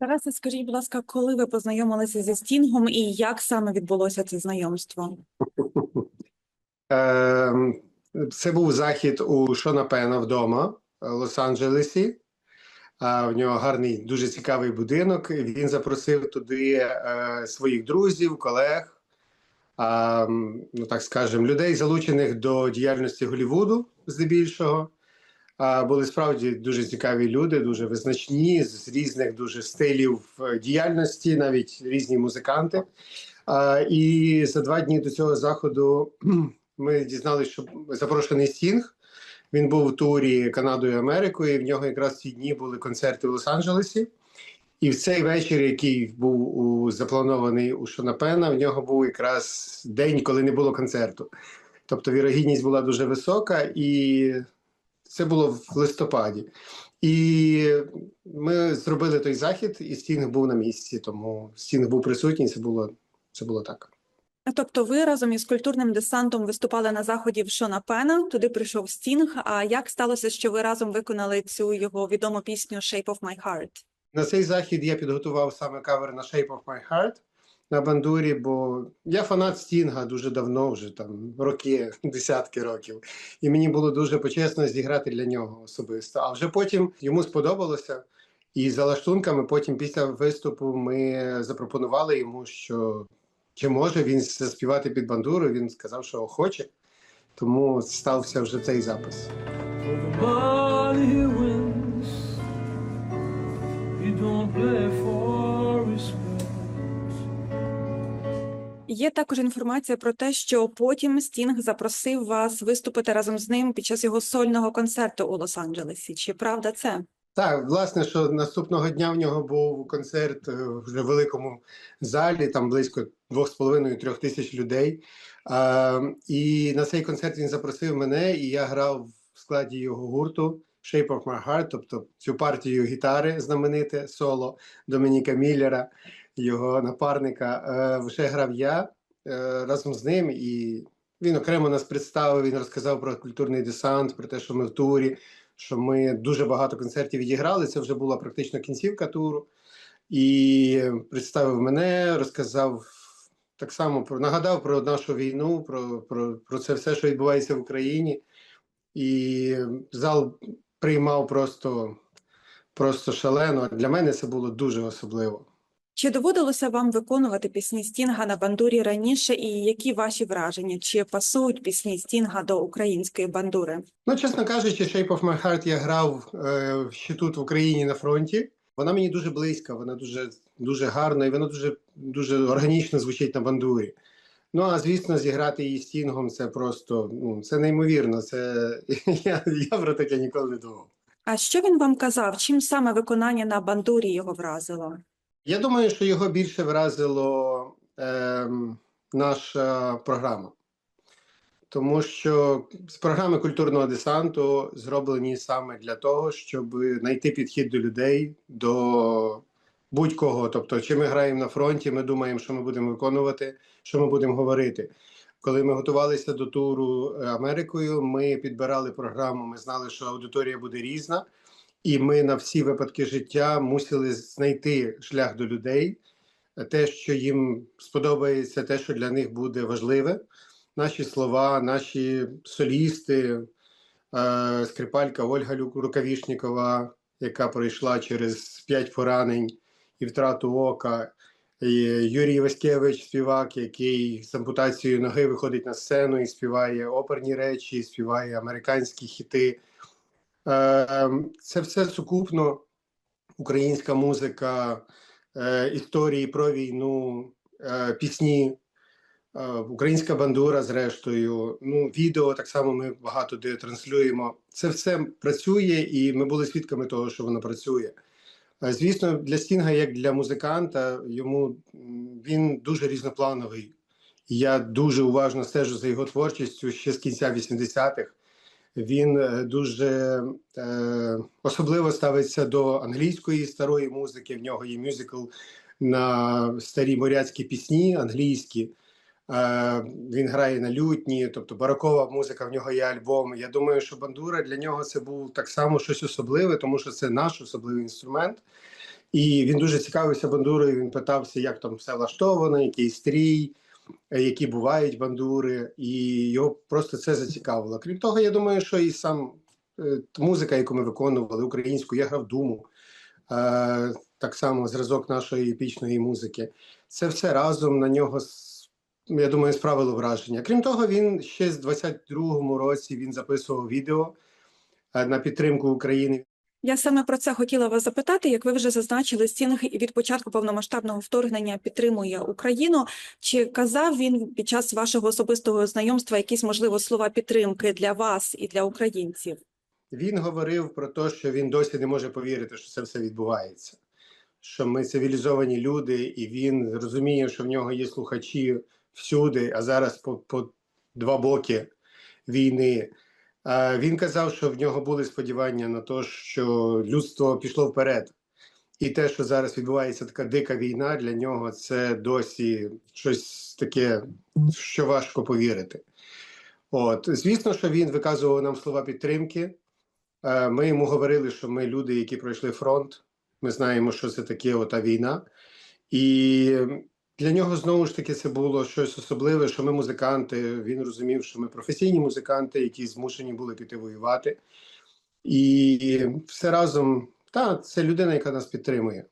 Тарасе, скажіть, будь ласка, коли ви познайомилися зі Стінгом і як саме відбулося це знайомство? Ем, Це був захід у Шона Пена вдома в Лос-Анджелесі. В нього гарний, дуже цікавий будинок. Він запросив туди е, своїх друзів, колег, ну так скажемо, людей, залучених до діяльності Голлівуду, здебільшого. Були справді дуже цікаві люди, дуже визначні, з різних дуже стилів е, діяльності, навіть різні музиканти. І за два дні до цього заходу ми дізналися, що запрошений Стінг. Він був у турі Канадою і Америкою, і в нього якраз ці дні були концерти в Лос-Анджелесі. І в цей вечір, який був у, запланований у Шонапена, в нього був якраз день, коли не було концерту. Тобто вірогідність була дуже висока, і це було в листопаді. І ми зробили той захід, і Стінг був на місці, тому Стінг був присутній, це було, це було так. Тобто ви разом із культурним десантом виступали на заході в Шона Пена, туди прийшов Стінг. А як сталося, що ви разом виконали цю його відому пісню «Shape of my heart»? На цей захід я підготував саме кавер на Shape of My Heart на бандурі, бо я фанат Стінга дуже давно, вже там роки, десятки років. І мені було дуже почесно зіграти для нього особисто. А вже потім йому сподобалося. І за лаштунками, потім після виступу ми запропонували йому, що чи може він заспівати під бандуру. Він сказав, що хоче. Тому стався вже цей запис. Don't play for Є також інформація про те, що потім Стінг запросив вас виступити разом з ним під час його сольного концерту у Лос-Анджелесі. Чи правда це? Так, власне, що наступного дня в нього був концерт вже в великому залі, там близько 2,5-3 тисяч людей. А, і на цей концерт він запросив мене, і я грав в складі його гурту Shape of My Heart, тобто цю партію гітари знамените соло Домініка Міллера, його напарника. Е, вже грав я е, разом з ним, і він окремо нас представив. Він розказав про культурний десант, про те, що ми в турі що ми дуже багато концертів відіграли. Це вже була практично кінцівка туру. І представив мене, розказав так само про нагадав про нашу війну, про, про, про це все, що відбувається в Україні. І зал приймав просто, просто шалено. Для мене це було дуже особливо. Чи доводилося вам виконувати пісні Стінга на бандурі раніше, і які ваші враження? Чи пасують пісні Стінга до української бандури? Ну, чесно кажучи, Shape of My Heart я грав е, ще тут в Україні на фронті. Вона мені дуже близька, вона дуже, дуже гарна і вона дуже, дуже органічно звучить на бандурі. Ну, а звісно, зіграти її стінгом це просто ну, це неймовірно. Це я, я про таке ніколи не думав. А що він вам казав? Чим саме виконання на бандурі його вразило? Я думаю, що його більше вразило ем, наша програма. Тому що з програми культурного десанту зроблені саме для того, щоб знайти підхід до людей, до будь-кого. Тобто, чи ми граємо на фронті, ми думаємо, що ми будемо виконувати, що ми будемо говорити. Коли ми готувалися до туру е, Америкою, ми підбирали програму. Ми знали, що аудиторія буде різна, і ми на всі випадки життя мусили знайти шлях до людей, те, що їм сподобається, те, що для них буде важливе наші слова, наші солісти, е, скрипалька Ольга Рукавішнікова, яка пройшла через п'ять поранень і втрату ока. Юрій Васькевич, співак, який з ампутацією ноги виходить на сцену і співає оперні речі, і співає американські хіти. Е, Це все сукупно українська музика, е, історії про війну, е, пісні, Е, Українська бандура, зрештою, ну відео так само ми багато де транслюємо. Це все працює, і ми були свідками того, що воно працює. Е, Звісно, для Стінга, як для музиканта, йому він дуже різноплановий. Я дуже уважно стежу за його творчістю ще з кінця 80-х. Він е, дуже е, особливо ставиться до англійської старої музики. В нього є мюзикл на старі моряцькі пісні англійські. Е, Він грає на лютні, тобто барокова музика. В нього є альбом. Я думаю, що бандура для нього це був так само щось особливе, тому що це наш особливий інструмент. І він дуже цікавився бандурою. Він питався, як там все влаштовано, який стрій, е, які бувають бандури, і його просто це зацікавило. Крім того, я думаю, що і сам е, музика, яку ми виконували, українську, я грав думу. Так само зразок нашої епічної музики. Це все разом на нього я думаю, справило враження. Крім того, він ще з 22-му році він записував відео е, на підтримку України. Я саме про це хотіла вас запитати. Як ви вже зазначили, Стінг від початку повномасштабного вторгнення підтримує Україну. Чи казав він під час вашого особистого знайомства якісь можливо слова підтримки для вас і для українців? Він говорив про те, що він досі не може повірити, що це все відбувається. Що ми цивілізовані люди, і він розуміє, що в нього є слухачі всюди, а зараз по, по два боки війни. Він казав, що в нього були сподівання на те, що людство пішло вперед. І те, що зараз відбувається така дика війна, для нього це досі щось таке, що важко повірити. От, звісно, що він виказував нам слова підтримки. Е, Ми йому говорили, що ми люди, які пройшли фронт. Ми знаємо, що це таке ота війна. І для нього знову ж таки це було щось особливе, що ми музиканти. Він розумів, що ми професійні музиканти, які змушені були піти воювати. І все разом, та, це людина, яка нас підтримує.